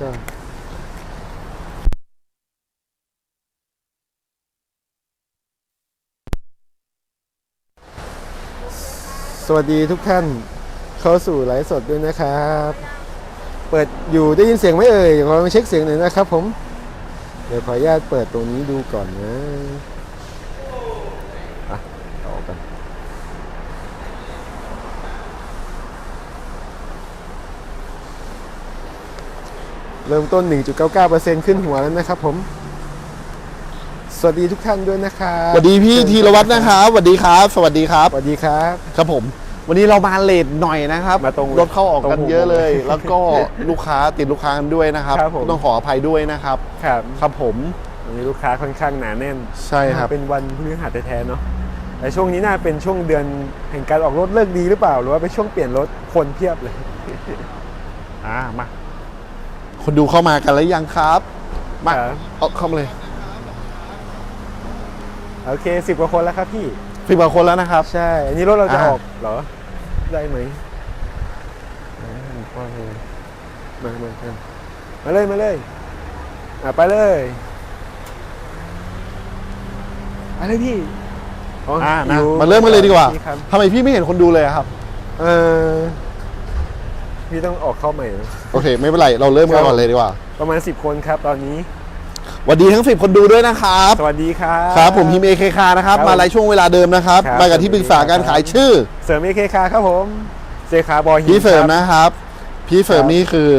จ้าสวัสดีทุกท่านเข้าสู่ไลฟ์สดด้วยนะครับ เปิดอยู่ได้ยินเสียงไหมเอ่ยลองเช็คเสียงหน่อยนะครับผม เดี๋ยวขออนุญาตเปิดตรงนี้ดูก่อนนะอะต่อกัน เริ่มต้น 1.99%ขึ้นหัวแล้วนะครับผม สวัสดีทุกท่านด้วยนะครับสวัสดีพี่ธีรวัตรนะครับสวัสดีครับ สวัสดีครับ สวัสดีครับ ครับผม วันนี้เรามาเลทหน่อยนะครับมาตรงรถเข้าออกกันตรงเยอะเลยผมเลย แล้วก็ลูกค้าติดลูกค้ากันด้วยนะครับ ครับผม ต้องขออภัยด้วยนะครับ ครับครับผม วันนี้ลูกค้าค่อนข้างหนาแน่นใช่ครับ เป็นวันพฤหัสแท้ๆเนาะแต่ช่วงนี้น่าเป็นช่วงเดือนแห่งการออกรถเลิกดีหรือเปล่า หรือว่าเป็นช่วงเปลี่ยนรถคนเพียบเลย อ่ามา คนดูเข้ามากันแล้วยังครับ มาครับ เอาเข้ามาเลยโอเคสิบกว่าคนแล้วครับพี่ สิบกว่าคนแล้วนะครับ ใช่ อันนี้รถเราจะอ่า ออกเหรอ ได้ไหมมามามามาเลยมาเลยอะไปเลยไปเลยพี่อ่านะอยู่มาเริ่มกันเลยดีกว่าพี่ครับทำไมพี่ไม่เห็นคนดูเลยอะครับ เออ พี่ต้องออกเข้าใหม่นะโอเค ไม่เป็นไร เราเริ่มกันก่อนเลยดีกว่า ประมาณ 10 คนครับตอนนี้ สวัสดีทั้ง10คนดูด้วยนะครับ สวัสดีครับ ครับผมทีม AKK นะครับ ครับมาไลฟ์ช่วงเวลาเดิมนะครับ ครับมากับที่ปรึกษาการขายชื่อ เสริมเอเคคาครับผมเซคาบอยฮินพี่เสริมคบนะครับ พี่เสริมครับนี่คือ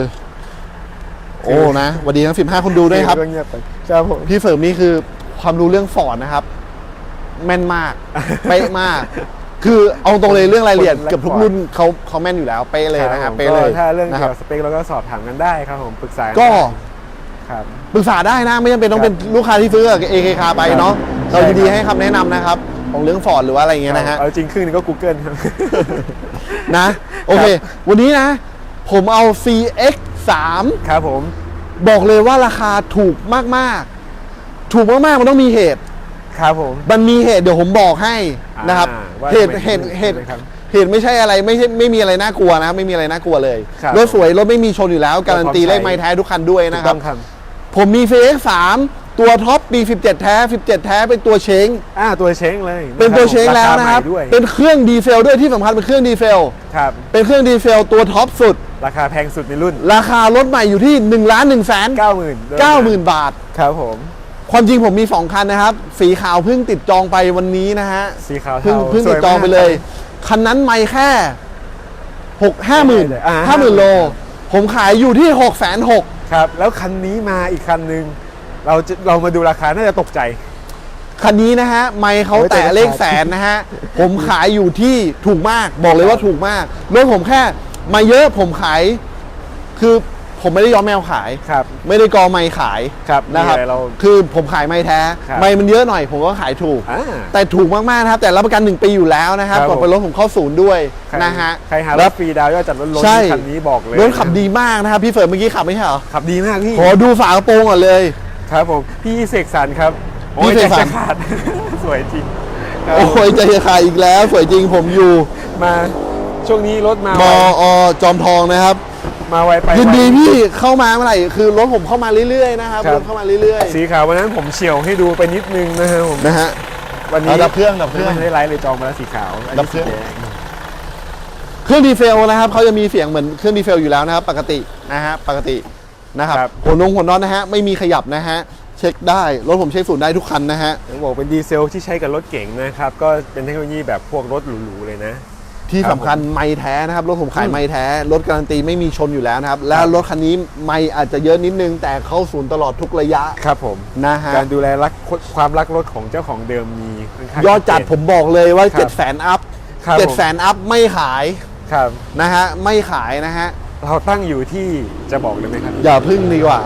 โอ้นะสวัสดีทั้ง15คนดูด้วยครับเงียบไปครับผม พี่เสริมนี่คือความรู้เรื่องฟอร์ดนะครับ แม่นมาก เป๊ะมาก คือเอาตรงเลยเรื่องรายละเอียดคนรักเกือบทุกฟอร์ดรุ่นเขาเขาแม่นอยู่แล้วเป๊ะเลยนะครับผมเป๊ะเลยก็ถ้าเรื่องนะเกี่คยรัวบกับสเปคเราก็สอบถามกันได้ครับผมปรึกษาก็ครับ ปรึกษาได้นะไม่จำเป็นต้องเป็นลูกค้าที่ซื้อกับ AKK ไปเนาะใช่เรายินดีครับให้คำแนะนำนะครับของเรื่องฟอร์ดหรือว่าอะไรอย่างเงี้ยนะฮะ เอาจริงครึ่งหนึงก็ Google ครับ นะโอเค วันนี้นะ ผมเอา CX 3ครับผม บอกเลยว่าราคาถูกมาก ๆ ถูกมาก ๆ มันต้องมีเหตุ ครับผม มันมีเหตุเดี๋ยวผมบอกให้นะครับอ่าว่าเหตุทำไมเหตุถึงเหตุใช่ไหมครับเหตุไม่ใช่อะไรไม่ใช่ไม่มีอะไรน่ากลัวนะไม่มีอะไรน่ากลัวเลยครับรถสวยรถไม่มีชนอยู่แล้ว การันตีพร้อมใช้เลขไม้แท้ทุกคันด้วยถูนะกคต้รัอบงครับ ผมมี CX 3ตัวท็อปปี 17 แท้ 17 แท้เป็นตัวเชง อ่าตัวเช้งเลยเป็นตัวเชงแล้วนะครับาาใหม่ด้วยเป็นเครื่องดีเซลด้วยที่สำคัญเป็นเครื่องดีเซลครับเป็นเครื่องดีเซลตัวท็อปสุด ราคาแพงสุดในรุ่นราคา รถใหม่อยู่ที่1ล้าน1แสน90,000 90,000 บาท ครับผม ความจริงผมมี 2 คันนะครับ สีขาวเพิ่งติดจองไปวันนี้นะฮะสีขาวเพิ่งเทาเพิ่งสติวดยจองมากไปเลย คันนั้นไม่แค่หกห้าหมื่นอ่าห้าหมื่นโล ผมขายอยู่ที่หกแสนหกครับ แล้วคันนี้มาอีกคันหนึ่งเราจะเรามาดูราคาน่าจะตกใจ คันนี้นะฮะ ไม่เขาโอ้ยแตะแต่ราคาเลขแสนนะฮะ ผมขายอยู่ที่ถูกมากบอกเลยว่าถูกมากรถผมแค่ มาเยอะผมขายคือ ผมไม่ได้ย้อมแมวขาย ครับ ไม่ได้กอไม่ขายครับนะครับ มีอะไรเราคือผมขายไม่แท้ ครับ ไม่มันเยอะหน่อย ผมก็ขายถูก อ่า แต่ถูกมากๆนะครับ แต่รับประกัน 1 ปีอยู่แล้วนะครับครับก่อนเป็นรถผมเข้าศูนย์ด้วยใครนะฮะใครหาแล้รัวบฟรีดาวน์ยอดจัดรถล้นใช่คันนี้บอกเลยรถขับดีมากนะครับ พี่เฟิร์นเมื่อกี้ขับไม่ใช่เหรอ ขับดีมากพี่ ขอดูฝากระโปรงก่อนเลย ครับผม พี่เสกสรรครับพี่เสกสรรโอ้ยใจจะขาด สวยจริงครับโอ้ยใจจะขาดอีกแล้ว สวยจริงผมอยู่มาช่วงนี้รถมามไวอจอมทองนะครับ มาไวไปยินดีไวพี่เข้ามาเมื่อไหร่คือรถผมเข้ามาเรื่อยๆนะครับครับรถเข้ามาเรื่อยสีขาววันนั้นผมเฉียวให้ดูไปนิดนึงนะครับผมๆนะฮะวันนี้เอาดับเครื่องดับเครื่องไม่ได้ไลฟ์เลยจองมาแล้วสีขาวอันดันี้บเครื่องสีแดงเครื่องดีเซลนะครับเขาจะมีเสียงเหมือนเครื่องดีเซลอยู่แล้วนะครับ ปกตินะฮะปกตินะครับหัวนงหัวนอนนะฮะไม่มีขยับนะฮะเช็คได้ รถผมเช็คศูนย์ได้ทุกคันนะฮะต้องบอกเป็นดีเซลที่ใช้กับรถเก๋งนะครับ ก็เป็นเทคโนโลยีแบบพวกรถหรูๆเลยนะ ที่ครับสำคัญไม่แท้นะครับ รถผมขายอืมไม่แท้ รถการันตีไม่มีชนอยู่แล้วนะครับ และครับรถคันนี้ไม่อาจจะเยอะนิดนึง แต่เข้าศูนย์ตลอดทุกระยะครับผมนะฮะการดูแลรักความรักรถของเจ้าของเดิมมีค่อนข้างยอดจัดผมบอกเลยว่าครั7บ0 0 0 0 0อัพครับเจ็ดผมแสนอัพไม่ขายครับนะฮะไม่ขายนะฮะเราตั้งอยู่ที่จะบอกเลยไหมครับ อย่าพึ่งดีกว่า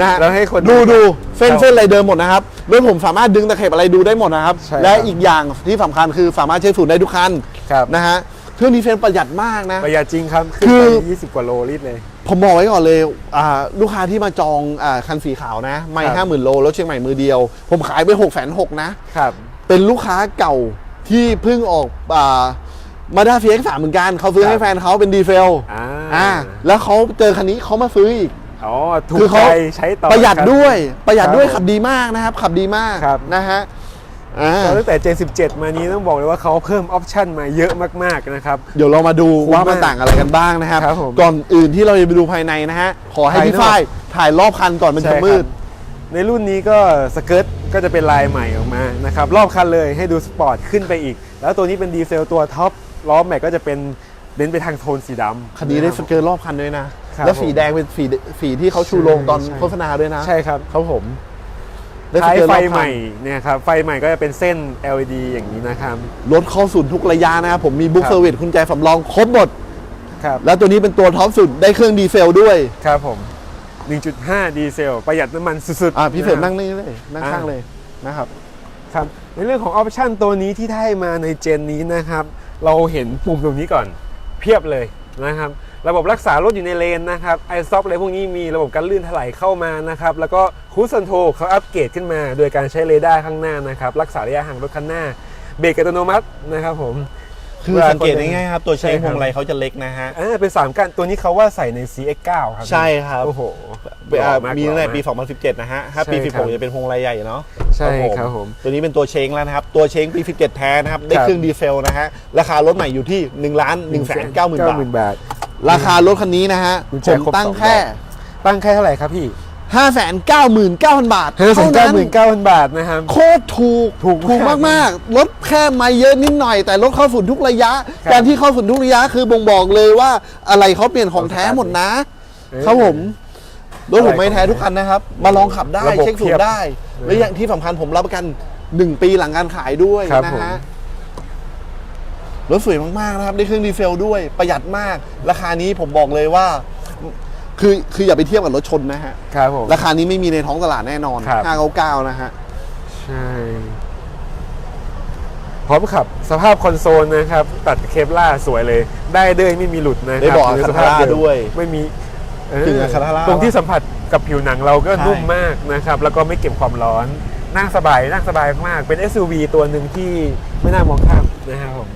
นะฮะแล้วให้คนดูดูเส้นครับเส้นอะไรเดิมหมดนะครับรถผมสามารถดึงตะเข็บอะไรดูได้หมดนะครับ ใช่และครับอีกอย่างที่สำคัญคือสามารถเช็คศูนย์ได้ทุกคันครับ นะฮะเครื่องดีเซลประหยัดมากนะ ประหยัดจริงครับขึ้นคือไป20 กว่าโลลิตรเลย ผมบอกไว้ก่อนเลยอ่าลูกค้าที่มาจองอาคันสีขาวนะ ไม่ครับ ห้าหมื่นโลรถเชียงใหม่มือเดียว ผมขายไปหกแสนหกนะครับ เป็นลูกค้าเก่าที่เพิ่งออกมาด้าเฟียสามเหมือนกัน เขาซื้อครับให้แฟนเขาเป็นดีเซลอ่าอ่า แล้วเขาเจอคันนี้เขามาซื้ออีก อ๋อถูกคือใจเขาใช้ต่อประหยัดครับด้วยประหยัดด้วยครับขับดีมากนะครับ ขับดีมากครับ นะฮะอ่าตั้งแต่ Gen 17 มานี้ต้องบอกเลยว่าเขาเพิ่มออปชันมาเยอะมากๆนะครับ เดี๋ยวเรามาดูคุ้มว่ามันมากต่างอะไรกันบ้างนะครับ ครับผมก่อนอื่นที่เราจะไปดูภายในนะฮะ ขอให้พี่ภายนอก ฝ้ายถ่ายรอบคันก่อนมันจะใช่ครับมืด ในรุ่นนี้ก็สเกิร์ตก็จะเป็นลายใหม่ออกมานะครับ รอบคันเลยให้ดูสปอร์ตขึ้นไปอีก แล้วตัวนี้เป็นดีเซลตัวท็อปล้อแม็กก็จะเป็นเน้นไปทางโทนสีดำคันนี้ได้ะสรับเกิร์ตรอบคันด้วยนะ ครับและสีแดงเป็นสีสีที่เขาชูโรงตอนใช่ โฆษณาด้วยนะใช่ครับครับผมได้สท้ายเกิร์ตไฟรอบคันใหม่เนี่ยครับไฟใหม่ก็จะเป็นเส้น LED อย่างนี้นะครับ รถเข้าศูนย์ทุกระยะนะครับผมมีบุ๊กครับ เซอร์วิสคุณแจสำรองครบหมด ครับแล้วตัวนี้เป็นตัวท็อปสุดได้เครื่องดีเซลด้วย ครับผม 1.5 ดีเซล ประหยัดน้ำมันสุดๆอ่าพี่เสริมะครับ นั่งนี่เลยนั่งข้างเลยนะครับ ครับในเรื่องของออปชันตัวนี้ที่ได้มาในเจนนี้นะครับ เราเห็นปุ่มตรงนี้ก่อน เพียบเลยนะครับ ระบบรักษารถอยู่ในเลนนะครับไอซอฟอะไรพวกนี้มีระบบการลื่นถลายเข้ามานะครับแล้วก็คูส c นโทเขาอัปเกรดขึ้นมา โดยการใช้เรดาร์ข้างหน้านะครับรักษาระยะห่างรถคันหน้า เบรกอัตโนมัตินะครับผมคือสังเกตง่ายๆครับตัวเชงพวงมาลัยเขาจะเล็กนะฮะอ่าเป็น 3การตัวนี้เขาว่าใส่ใน CX9 ครับใช่ครับโอ้โหอ่าหล่อากมีตั้งแต่ปีหล่อมาก2017 นะฮะถ้าปีใช่ครับ16 จะเป็นพวงมาลัยใหญ่เนาะใช่ครับผม ตัวนี้เป็นตัวเชงแล้วนะครับ ตัวเชงปี 17 แท้นะครับ ได้ครับเครื่องดีเซลนะฮะ ราคารถใหม่อยู่ที่1ล้าน1แสน9หมื่นบาทบาท ราคารถคันนี้นะฮะกุญผแจมครบตั้งสองแค่ดอกตั้งแค่เท่าไหร่ครับพี่5 9 9 0 0 0 บาทห้าแสนเท่าเก้านั้นหมื่นเก้าพันบาทนะครับ โคตรถูกถูกถูกมากมากๆรถแค่ไม่เยอะนิดหน่อย แต่รถเข้าฝุ่นทุกระยะ ครับการที่เข้าฝุ่นทุกระยะคือบ่งบอกเลยว่าอะไรเขาเปลี่ยนของแท้หมดนะ เออครับผมรถผมไม่แท้ทุกคันนะครับ มาลองขับได้ระบบเช็คสูเทีตยบรได้ และอย่างที่สำคัญผมรับประกัน 1 ปีหลังการขายด้วยครับนะผม ฮะ รถสวยมากๆนะครับได้เครื่องดีเซลด้วยประหยัดมาก ราคานี้ผมบอกเลยว่า คือคืออย่าไปเทียบกับรถชนนะฮะครับผม ราคานี้ไม่มีในท้องตลาดแน่นอนครับ 599นะฮะ ใช่พร้อมขับ สภาพคอนโซลนะครับ ตัดเคปล่าร์สวยเลย ได้เด้ยไม่มีหลุดนะครัได้เบาะยู่ในสภพ Alcantara เมด้วยไม่มีเออถึง Alcantara ตรงที่สัมผัสกับผิวหนังเราก็ใช่ นุ่มมากนะครับ แล้วก็ไม่เก็บความร้อน นั่งสบายนั่งสบายมาก เป็น SUV ตัวหนึ่งที่ไม่น่ามองข้ามนะครับผม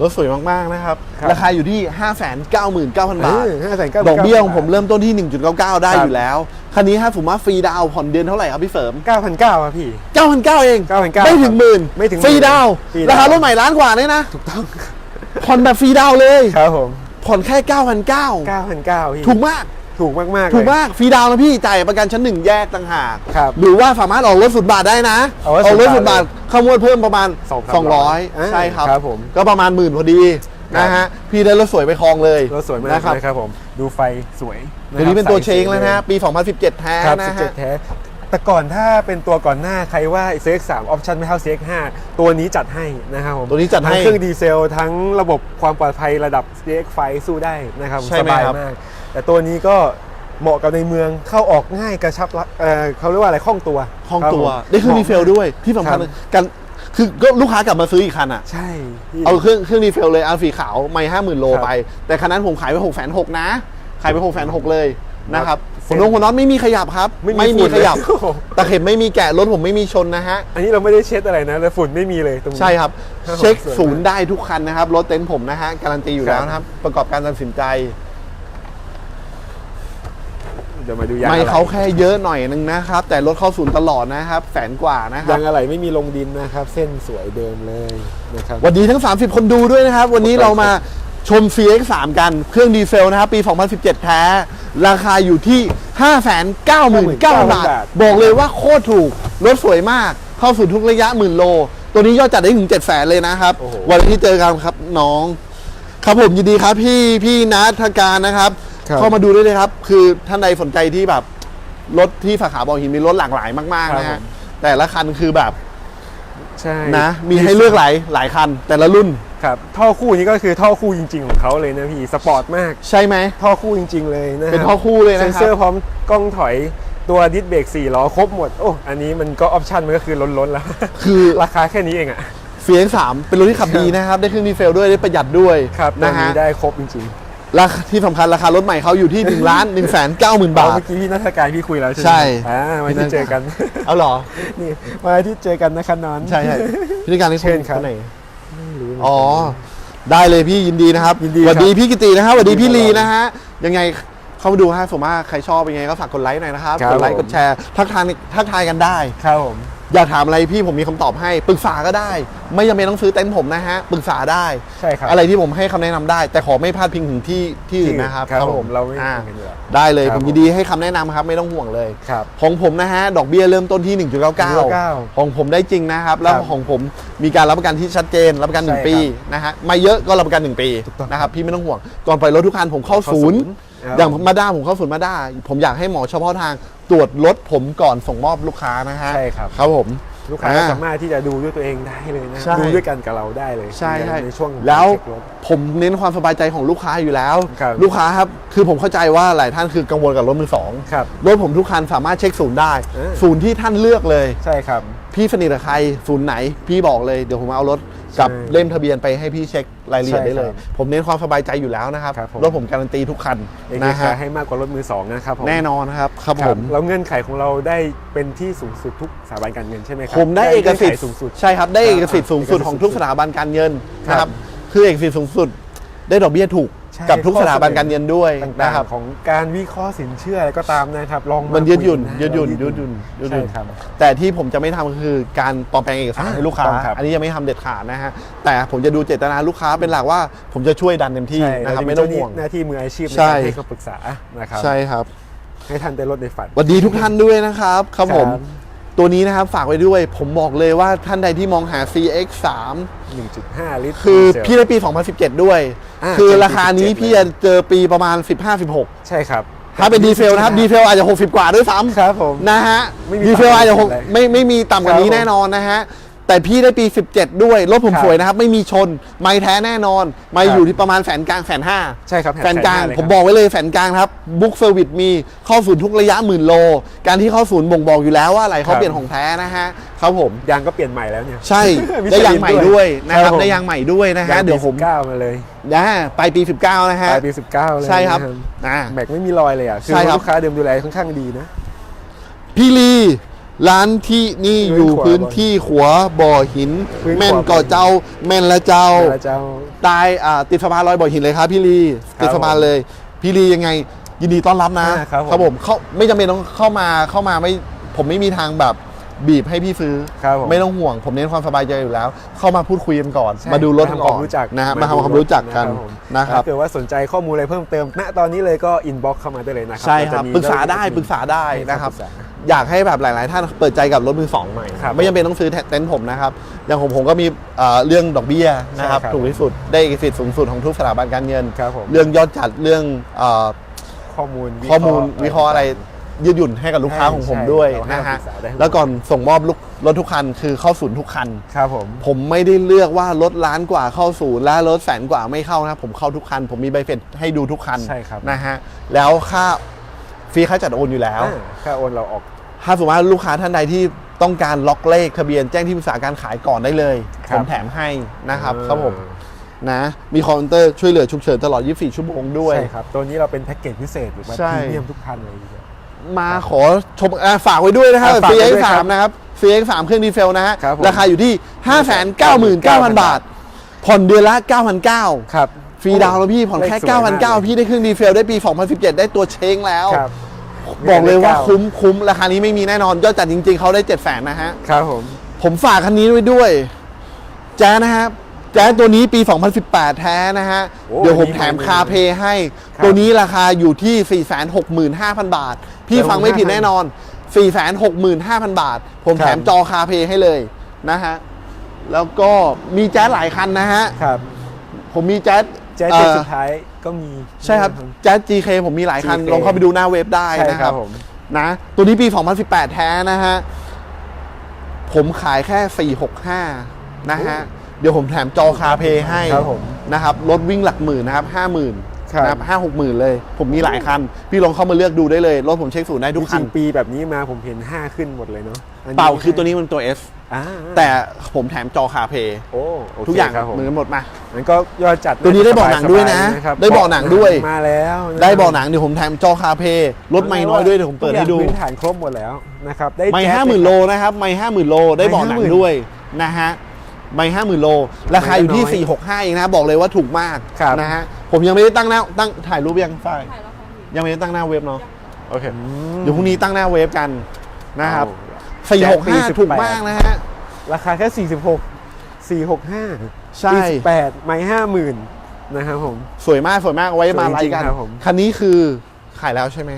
รถสวยมากๆนะครับ ครับราคาอยู่ที่ 599,000 บาทห้าแสนเก้าดอกเบี้ยของผมเริ่มต้นที่ 1.99 ได้ครับอยู่แล้ว คันนี้ถ้าผมว่าฟรีดาวน์ผ่อนเดือนเท่าไหร่ครับพี่เสริมเก้าพันเก้าครับพี่ 9,900 เอง9,900ไม่ถึงหมื่นไม่ถึงหมื่นฟรีดาวน์ฟรีดาวน์ ราคารถใหม่ล้านกว่าเนี่ยนะ ถูกต้อง ผ่อนแบบฟรีดาวน์เลย ครับผมผ่อนแค่ 9,900เก้าพันเก้าพี่ถูกมาก ถูกมากมากๆถูกเลยมากฟรีดาวน์นะพี่จ่ายประกันชั้นหนึ่งแยกต่างหากครับหรือว่าสามารถออกรถสุดบาทได้นะออกรถออกรถสุสุดดบาบาททขโมยเพิ่มประมาณสองสามร้อย200 ใช่ครับครับผมก็ประมาณหมื่นพอดีนะฮะพี่ได้รถสวยไปครองเลยรถสวยมากนะครับนะครับผมดูไฟสวยะตัวนี้เป็นตัวเชงใส่แล้วนะฮะปี 2017 แท้ครับนะฮะ17แท้แต่ก่อนถ้าเป็นตัวก่อนหน้าใครว่า CX3 ออปชั่นไม่เท่า CX5 ตัวนี้จัดให้นะครับผมตัวนี้จัดให้ทั้งเครื่องดีเซล ทั้งระบบความปลอดภัยระดับ CX5 สู้ได้นะครับใช่สไหมบายครับมาก แต่ตัวนี้ก็เหมาะกับในเมืองเข้าออกง่ายกระชับรัดเอ่อเขาเรียกว่าอะไรคล่องตัวห้องตัวครับผมได้เครื่องดีเซลด้วยที่สำคัญครับ กันคือก็ลูกค้ากลับมาซื้ออีกคันอะ ใช่พี่เอาเครื่องเครื่องดีเซลเลยเอาสีขาวไม่ห้าหมื่นโลครับไป แต่คันนั้นผมขายไปหกแสนหกนะ ขายไปหกแสนหกเลยนะครับเส้หันวนงหัวน็อตไม่มีขยับครับฝุ่นขยับ เลยโอ้โหตะเข็บไม่มีแกะรถผมไม่มีชนนะฮะ อันนี้เราไม่ได้เช็ดอะไรนะแต่ฝุ่นไม่มีเลยตรงนี้ ใช่ครับ ครับผมเช็คสวยมากศูนย์ได้ทุกคันนะครับ รถเต็นท์ผมนะฮะ การันตีอยู่ครับแล้วนะครับ ประกอบการตัดสินใจ เดี๋ยวมาดูยางไม่อะไรเขาแค่เยอะหน่อยนึงนะครับ แต่รถเข้าศูนย์ตลอดนะครับแสนกว่านะครัยาบงอะไรไม่มีลงดินนะครับ เส้นสวยเดิมเลยนะครับ วันนี้ทั้ง 30 คนดูด้วยนะครับ วันนี้เรามาชม CX3 กันเครื่องดีเซลนะครับ ปี 2017 แท้ ราคาอยู่ที่ 599,000 บาท บอกเลยว่าโคตรถูก รถสวยมาก เข้าสู่ทุกระยะหมื่นโล ตัวนี้ยอดจัดได้ถึง 7 0 0 0 0เลยนะครับ โอ้โห วันที่เจอกันครับน้อง ครับผมยินดีครับพี่พี่นัทการนะครับ ครับ เข้ามาดูได้เลยครับ คือท่านใดสนใจที่แบบรถที่สาขาบ่อหินมีรถหลากหลายมากๆนะครัฮะบผม แต่ละคันคือแบบใช่นะ มีให้เลือกหลายหลายคัน แต่ละรุ่นครับท่อคู่นี้ก็คือท่อคู่จริง ๆ ของเขาเลยนะพี่สปอร์ตมากใช่ไหมท่อคู่จริง ๆ เลยนะเป็นท่อคู่เลยเซนะนคเซอรับร์พร้อมกล้องถอยตัวดิสเบรก4ล้อครบหมดโอ้อันนี้มันก็ออปชั่นมันก็คือล้นๆแล้ว คือ ราคาแค่นี้เองอะเฟียสามเป็นรถที่ขับดีนะครับ ได้เครื่องดีเซลด้วย ได้ประหยัดด้วยครับตัวนะฮะนี้ได้ครบจริง ราคาที่สำคัญราคารถใหม่เขาอยู่ที่1ล้าน1แสน9หมื่นๆบาท เมื่อกี้พี่นัทการพี่คุยแล้วใช่ไหมใช่ อ่ามาที่เจอกัน เอาเหรอ นี่มาที่เจอกันนะคะนอน ใช่ใช่พิธีการที่เชิญครับ นไหนไม่รู้เหมืนกัน อ๋อ ได้เลยพี่ยินดีนะครับยินดีสวัสดีครับพี่กิตินะครับสวัสดีพี่ยินดีลีครับนะฮะ ยังไงเข้ามาดูฮะสมมติว่าใครชอบเป็นไงก็ฝากกดไลค์หน่อยนะครับ ครับกดไลค์ผม กดแชร์ทักทายทักทายกันได้ ครับผม อยากถามอะไรพี่ผมมีคำตอบให้ปรึกษาก็ได้ ไม่จำเป็นต้องซื้อเต็นท์ผมนะฮะปรึกษาได้ ใช่ครับ อะไรที่ผมให้คำแนะนำได้ แต่ขอไม่พลาดพิงถึงที่ที่อื่นนะครับครับผมเราไม่อ่ทำกันอยู่แล้ว ได้เลยครับผมยินดีให้คำแนะนำครับไม่ต้องห่วงเลย ครับของผมนะฮะดอกเบี้ยเริ่มต้นที่ 1.99 1.99ของผมได้จริงนะครับ แล้วครับของผมมีการรับประกันที่ชัดเจน รับประกัน ใช่1ปีนะฮะไม่เยอะก็รับประกัน 1 ปีถูกต้องนะครับพี่ไม่ต้องห่วงก่อนปล่อยรถทุกคันผมเข้าเข้าศูนย์ศูนย์ครับอย่างมาด้าผมเข้าศูนย์มาด้าผมอยากให้หมอเฉพาะทาง ตรวจรถผมก่อนส่งมอบลูกค้านะฮะใช่ครับ ครับผม ลูกค้าอ่ก็สามารถที่จะดูด้วยตัวเองได้เลยนะใช่ ดูด้วยกันกับเราได้เลยใช่ใช่ในช่วงแล้วเช็ครถ ผมเน้นความสบายใจของลูกค้าอยู่แล้ว ครับ ลูกค้าครับคือผมเข้าใจว่าหลายท่านคือกังวลกับรถมือสองครับ รถผมทุกคันสามารถเช็คศูนย์ได้ เออ ศูนย์ที่ท่านเลือกเลย ใช่ครับ พี่สนิทกับใครศูนย์ไหน พี่บอกเลยเดี๋ยวผมเอารถกับใช่เล่มทะเบียนไปให้พี่เช็ครายละเอียดใช่ได้เลยครับผมเน้นความสบายใจอยู่แล้วนะครับครับผม รถผมการันตีทุกคันเอกนะราฮะให้มากกว่ารถมือสองนะครับผมแน่นอนนะครับครับคผรับม แล้วเงื่อนไขของเราได้เป็นที่สูงสุดทุกสถาบันการเงินใช่ไหมครัผมได้เอกสิทงื่นธิ์ไขสูงสุด ใช่ครับได้เอกสิทธิ์สูงสุดเอกสิทธิ์ของทุกสถาบันการเงินครับนะครับ คือเอกสิทธิ์สูงสุด ได้ดอกเบี้ยถูก ใช่กับทุกสถาบันการเงินด้วยต่างนะครับ ๆของการวิเคราะห์สินเชื่ออะไรก็ตามนะครับลองามันยืดหยุ่นคุยืดหยุ่นเรายืดหยุ่นยืดหยุ่น ใช่ครับ แต่ที่ผมจะไม่ทำก็คือการปลอมแปลงเอกสารอ่าให้ลูกค้าถูกต้องครับอันนี้ยังไม่ทำเด็ดขาดนะฮะ แต่ผมจะดูเจตนาลูกค้าเป็นหลักว่า ผมจะช่วยดันเต็มที่ใช่นะครับเาจไม่ต้องห่วงหน้าที่มืออาชีพในใช่ การให้คำปรึกษานะครับใช่ครับ ให้ท่านได้รถในฝันสวัสดีทุกท่านด้วยนะครับ ครับผม ครับ ตัวนี้นะครับฝากไว้ด้วย ผมบอกเลยว่าท่านใดที่มองหา CX3 1.5 ลิตรคือดีเซลพี่ได้ปี 2017 ด้วยอ่าคือเจอปีราคานี้17พี่จะเจอปีประมาณ 15-16 ใช่ครับ ถ้าเป็นดีเซลนะครับดีเซลอาจจะ 60 กว่าด้วยซ้ำครับผมนะฮะไม่มีดีเซลอาจจะหกต่ำกว่านี้ไม่ไม่มีต่ำกว่านี้ครับผมแน่นอนนะฮะ แต่พี่ได้ปี 17 ด้วย รถผมครับสวยนะครับ ไม่มีชน ไม่แท้แน่นอน ไม่ครับอยู่ที่ประมาณแสนกลางแสนห้าใช่ครับแสนกลางแสนห้าเลยผมครับบอกไว้เลยแสนกลางครับบุ๊กเซอร์วิสมีเข้าศูนย์ทุกระยะหมื่นโล การที่เข้าศูนย์บ่งบอกอยู่แล้วว่าอะไรเขาครับเปลี่ยนของแท้นะฮฮะครับผม ยางก็เปลี่ยนใหม่แล้วเนี่ย ใช่มิชได้ลินยางใหม่ด้วยนะครับผมได้ยางใหม่ด้วยนะฮะางเดี๋ยวผมปี19มาเลยนะปลายปี 19 นะฮะปลายปี 19 เลยใช่ครับนะ อ่า แม็กไม่มีรอยเลยอะ คือใช่ครับ ลูกค้าเดิมดูแลค่อนข้างดีนะ พี่ลี ร้านที่นี่อยู่พื้พื้นนขวาที่ขัวบ่อหิน พื้นขวาแม่นก่อเจ้า แม่นละเจ้าเวลาเจ้า ตายอ่าติดสะพานลอยบ่อหินเลยครับพี่ลีครับติดสะพานเลย พี่ลียังไง ยินดีต้อนรับนะอ่าครับผม ผมเข้าไม่จำเป็นต้องเข้ามาเข้ามาไม่ผมไม่มีทางแบบบีบให้พี่ซื้อ ครับผม ไม่ต้องห่วงผมเน้นความสบายใจอยู่แล้ว เข้ามาพูดคุยกันก่อน ใช่มาดูรถมากันทำคก่วาอมนรู้จักนะฮะมามาทำความรู้จักกันนะครับผมนะครับ ถ้าเกิดว่าสนใจข้อมูลอะไรเพิ่มเติม ณ ตอนนี้เลยก็อินบ็อกเข้ามาได้เลยนะครัใช่ครับเจะมีปรึกษาได้ปรึกษาได้ให้นะครับปกษา อยากให้แบบหลาย ๆ ท่านเปิดใจกับรถมือสองหน่อยครับไม่จำเป็นต้องซื้อเต็นท์ผมนะครับ อย่างผมผมก็มีเอ่อเรื่องดอกเบี้ยนะครับใช่ครับถูกที่สุดได้เอกสิทธิ์สูงสุดของทุกสถาบันการเงิน ครับผม เรื่องยอดจัดเรื่องเอ่อข้อมูลข้อมูลวิเคราะห์อะไรยืดหยุ่นให้กับลูกค้าใช่ของผมใช่ด้วยเราให้นะฮะคำปรึกษาได้แล้วก่อนส่งมอบลูกรถทุกคันคือเข้าศูนย์ทุกคัน ครับผม ผมไม่ได้เลือกว่ารถล้านกว่าเข้าศูนย์และรถแสนกว่าไม่เข้านะครับผมเข้าทุกคัน ผมมีใบเสร็จให้ดูทุกคันใช่ครับ นะฮะแล้วค่า ฟรีค่าจัดโอนอยู่แล้วอ่าค่าโอนเราออก ถ้าสมมติว่าลูกค้าท่านใดที่ต้องการล็อกเลขทะเบียนแจ้งที่ปรึกษาการขายก่อนได้เลยคผรับมแถมให้นะครับอ่าครับผมนะมีคอมพิวเตอร์ช่วยเหลือฉุกเฉินตลอด 24 ชั่วโมงด้วย ใช่ครับ ตัวนี้เราเป็นแพ็กเกจพิเศษหรือว่าใช่ พรีเมียมทุกคันเลยทีเดียว มาขอชมอะฝากไว้ด้วยนะครับอะฝากไว้ด้วย CX3 ครับนะครับ CX3 เครื่องดีเซลนะฮะครับผม ราคาอยู่ที่ 599,000 บาท ผ่อนเดือนละ 9,900 ครับ ฟรีดาวน์แล้วพี่ผ่อนแค่เลขสวยมากเลย9,900 พี่ได้เครื่องดีเซลได้ปี 2017 ได้ตัวเช้งแล้ว ครับ บอกเลยว่าคุ้มคุ้มราคานี้ไม่มีแน่นอน ยอดจัดจริง ๆเขาได้7 0 0 0 0นะฮะ ครับผม ผมฝากคันนี้ไว้ด้วย แจ๊สนะครับ แจ๊สตัวนี้ปี 2018 แท้นะฮะ โอ้เดี๋ยวผมอันนี้แถมไม่คาเพย์ให้ ครับตัวนี้ราคาอยู่ที่ 465,000 บาท พี่ฟังไม่ผิดแน่นอน 465,000 บาท ผมแถมครับ จอคาเพย์ให้เลยนะฮะ แล้วก็มีแจ๊สหลายคันนะฮะ ครับ ผมมีแจ๊ส แจ๊สเอ่เจ็ดอสุดท้ายก็มีใช่ครับ แจ๊ส GK ผมมีหลายคัน GK ลองเข้าไปดูหน้าเว็บได้ใช่นะคครัรับบผม นะ ตัวนี้ปี 2018 แท้นะฮะ ผมขายแค่ 465 นะฮะ เดี๋ยวผมแถมจอคาเพย์ให้ครับผมนะครับรถวิ่งหลักหมื่นนะครับ 50,000ครับ นะครับห้าหกหมื่นเลย ผมมีหลายคัน พี่ลองเข้ามาเลือกดูได้เลย รถผมเช็คศูนย์ได้จทุกคัริน งๆปีแบบนี้มาผมเห็น 5 ขึ้นหมดเลยเนาะนนี้เปล่าคือตัวนี้มันตัว S อ่าแต่ผมแถมจอคาเพย์โอ้โเคทุกอย่างครับผมเหมือนกันหมดมามันก็ยอดจัดตัวนี้ได้เบาะหนังด้วยนะสบาๆครับได้เบาะหนังด้วย มาแล้วะได้เบาะหนังเดี๋ยวผมแถมจอคาเพย์รถไม่น้อยด้วยเดี๋ยวผมเปิดให้ดู ทุกอย่างพื้นฐานครบหมดแล้วนะครับได้ไม่แจ๊ส ห้าหมื่นโลนะครับ ไม่ห้าหมื่นโลได้เบาะหนัง50,000ด้วยนะฮะไม่ห้าหมื่นโล ราคาอยู่ที่ ไม่น้อย465 เองนะ บอกเลยว่าถูกมากครับ นะฮะผมยังไม่ได้ตั้งหน้าตั้งถ่ายรูปยังฝ้ายถ่ายแล้วค่ะยังไม่ได้ตั้งหน้าเว็บเนาะโอเคมเดี๋ยวพรุ่งนี้ตั้งหน้าเว็บกันนะครับเอา สี่หกห้าแจ็คปีถูก18มากนะฮะ ราคาแค่ 46 465ใช่48ไม่50,000นะครับผม สวยมากสวยมากเอาไว้มาไลค์กัน สวยจริงๆครับผม คันนี้คือขายแล้วใช่ไหม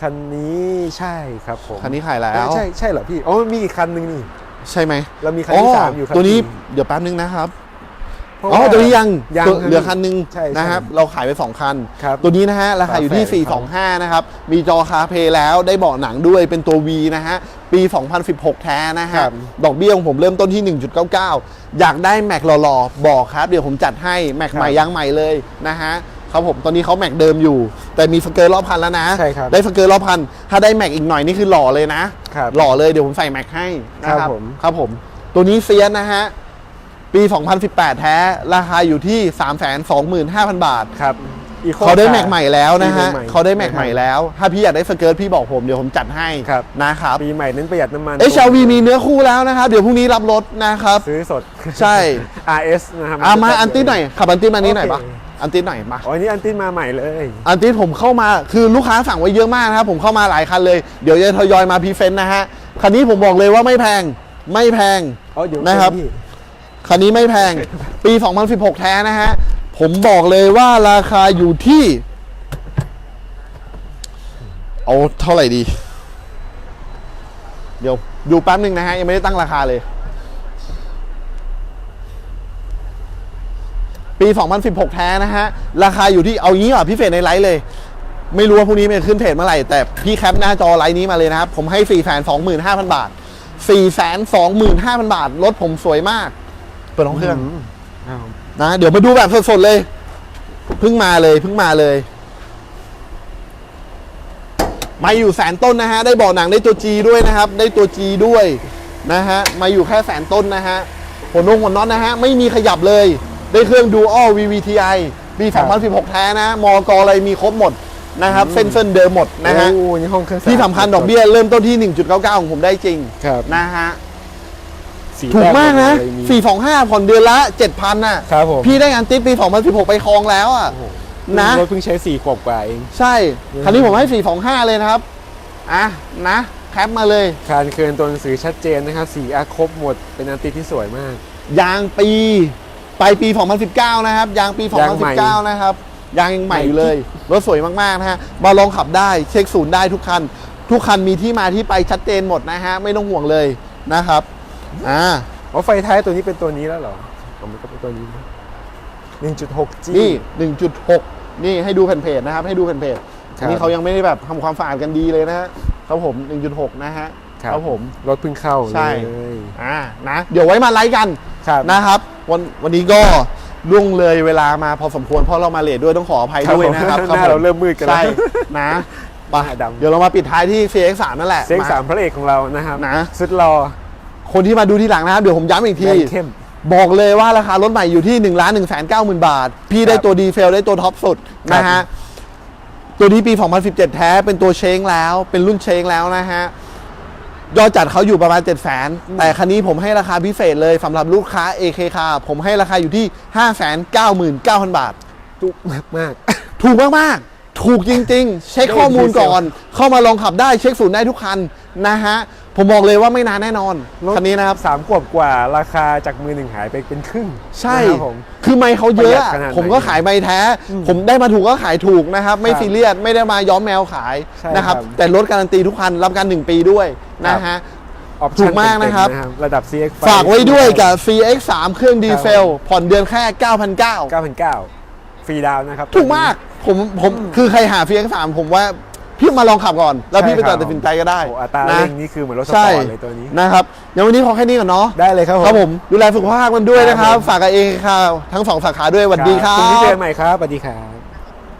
คันนี้ใช่ครับผมคันนี้ขายแล้วเอ้ยใช่ใช่เหรอพี่โอ้มีอีกคันหนึ่งนี่ ใช่ไหมเรามีคันที่สามอยู่คันตัวนี้สี่เดี๋ยวแป๊บนึงนะครับ เพราะอ๋อ ว่า ตัวนี้ยังยังตัวครับเหลือคันหนึงใช่ใช่นะครับ เราขายไป 2 คัน ครับตัวนี้นะฮะ ราคาอยู่ที่ฝาแฝดครับ425 นะครับ มีจอคาเพลย์แล้ว ได้เบาะหนังด้วย เป็นตัว V นะฮะ ปี 2016 แท้นะฮะ ครับดอกเบี้ยของผมเริ่มต้นที่ 1.99 อยากได้แม็กหล่อๆ บอกครับ เดี๋ยวผมจัดให้แม็กครับใหม่ยางใหม่เลยนะฮะครับผมตอนนี้เขาแม็กเดิมอยู่ แต่มีสเกิร์ตรอบพันแล้วนะ ใช่ครับได้สเกิร์ตรอบพันถ้าได้แม็กอีกหน่อยนี่คือหล่อเลยนะครับหล่อเลยเดี๋ยวผมใส่แม็กให้นะคครัรับบผม ครับผมตัวนี้เซียนนะฮะปี 2018 แท้ราคาอยู่ที่ 325,000 บาท ครับ อีโคเขาได้แม็กใหม่แล้วนะฮะปีใหม่ เขาได้แม็กใหม่แล้ว ถ้าพี่อยากได้สเกิร์ตพี่บอกผมเดี๋ยวผมจัดให้ครับนะครับปีใหม่เน้นประหยัดน้ำมันเอชวีมีเนื้อคู่แล้วนะครับ เดี๋ยวพรุ่งนี้รับรถนะครับ ซื้อสด ใช่ RS นะครับอามาอันติดหน่อยขับอันติดมานี้หน่อยปะโอเคอันติดหน่อยมา อ๋อนี่อันตินมาใหม่เลย อันติดผมเข้ามาคือลูกค้าสั่งไว้เยอะมากนะครับ ผมเข้ามาหลายคันเลย เดี๋ยวจะทยอยมาพรีเฟนต์นะฮะ คันนี้ผมบอกเลยว่าไม่แพงไม่แพง อ๋อเดี๋ยวนะครับ พี่คันนี้ไม่แพง ปี 2016 แท้นะฮะ ผมบอกเลยว่าราคาอยู่ที่ เอาเท่าไหร่ดี เดี๋ยวดูแป๊บหนึ่งนะฮะ ยังไม่ได้ตั้งราคาเลย ปี 2016 แท้นะฮะ ราคาอยู่ที่เอางี้ก่อพี่เฟรในไลฟ์เลย ไม่รู้ว่าพรุ่งนี้มันขึ้นเพจเมื่อไหร่ แต่พี่แคปหน้าจอไลฟ์นี้มาเลยนะครับ ผมให้ 425,000 บาท 425,000 บาท รถผมสวยมาก เปิดห้องเครื่องอ้าว นะ เดี๋ยวมาดูแบบสดๆเลยเพิ่งมาเลยเพิ่งมาเลย มาอยู่แสนต้นนะฮะ ได้เบาะหนังได้ตัว G ด้วยนะครับ ได้ตัว G ด้วยนะฮะ มาอยู่แค่แสนต้นนะฮะหัวนงหัวน็อตนะฮะ ไม่มีขยับเลย ได้เครื่อง Dual VVTi ปี2016 แท้นะ มอกอะไรมีครบหมดนะครับ เส้นเส้นเดิมหมดนะฮะโอ้นี่ห้องเครื่องที่สำคัญดอกเบี้ยเริ่มต้นที่ 1.99 ของผมได้จริงครับนะฮะ สีถูกมากนะแต้อะไรมี 425 ผ่อนเดือนละ 7,000น่ะครับผม พี่ได้งานติดปี 2016 ไปครองแล้วอะ นะ รถเพิ่งใช้สี่ขวบกว่าเอง ใช่คันนี้ผมให้ 425 เลยนะครับ อะ นะแคปมาเลย คานเคินตัวหนังสือชัดเจนนะครับสีอาครบหมดเป็นอันติที่สวยมาก ยางปีปลายปี 2019 นะครับ ยางปี ยางใหม่ 2019 นะครับ ยางยังใหม่อยู่ใหม่เลย รถสวยมากๆนะฮะ มาลองขับได้ เช็คศูนย์ได้ทุกคัน ทุกคันมีที่มาที่ไปชัดเจนหมดนะฮะ ไม่ต้องห่วงเลยนะครับ อ่าอ๋อไฟท้ายตัวนี้เป็นตัวนี้แล้วเหรออ๋อมันก็เป็นตัวนี้นะ 1.6G นี่ 1.6 นี่ให้ดูแผ่นเพจนะครับ ให้ดูแผ่นเพจครับนี่เขายังไม่ได้แบบทำความสะอาดกันดีเลยนะฮะครับผม 1.6 นะฮะครับผมรถเพิ่งเข้าใช่เลยอ่านะเดี๋ยวไว้มาไลฟ์กันครับนะครับ วันวันนี้ก็ล่วงเลยเวลามาพอสมควรเพราะเรามาเลทด้วยต้องขออภัยครับด้วยนะครับผมหน้าเราเริ่มมืดกันแล้วใช่นะไปหน้าดำเดี๋ยวเรามาปิดท้ายที่ CX3 นั่นแหละเซ็กสามมาพระเอกของเรานะครับนะสุดรอ คนที่มาดูที่หลังนะครับ เดี๋ยวผมย้ำอีกแดทีงเข้ม บอกเลยว่าราคารถใหม่อยู่ที่1นึ่งล้านหนึ่งแสนเก้าหมื่นบาท พี่ได้ครับตัวดีเซลได้ตัวท็อปสุดครับนะฮะ ตัวนี้ปี 2017 แท้เป็นตัวเชงแล้ว เป็นรุ่นเชงแล้วนะฮะ ยอดจัดเขาอยู่ประมาณ 7 0 0 0 0 0แต่คันนี้ผมให้ราคาพิเศษเลยสำหรับลูกค้า AK คาผมให้ราคาอยู่ที่ 599,000 บาทตุกมากมากถูกมาก ๆ ถูกจริง ๆ เช็คข้อมูลก่อน เข้ามาลองขับได้เช็คศูนย์ได้ทุกคันนะฮะ ผมบอกเลยว่าไม่นานแน่นอนคันนี้นะครับสามขวบกว่าราคาจากมือหนึ่งหายไปเป็นครึ่งใช่นะครับผมคือไม่เขาเยอะประหยัดขนาดไหนผมก็ขายใบแท้ ผมได้มาถูกก็ขายถูกนะครับ ไม่ครับซีเรียสไม่ได้มาย้อมแมวขายใช่นะครับครับ แต่รถการันตีทุกคันรับการ 1 ปีด้วยนะฮะออปถูชั่นกมากนะครับเต็มๆระดับ CX ฝากไว้ด้วยกับ CX3 เครื่องดีเซล ผ่อนเดือนแค่9,900 9,900ฟรีดาวน์นะครับ ถูกมากผมผมคือใครหา CX3 ผมว่า พี่มาลองขับก่อน แล้วพี่ไปใช่ครับตัดสินใจก็ได้โอ้อัตรานะเร่งนี่คือเหมือนรถสปใช่อร์ตเลยตัวนี้นะครับเดี๋ยววันนี้ขอแค่นี้ก่อนเนาะได้เลยครับผมครับผมดูแลสุขภาพกันด้วยนะครับครับผมฝากกับเองค่ะทั้งสองสาขาด้วยสวัสดีครัพรุ่งนี้เจบอกันใหม่ครับสวัสดีครับ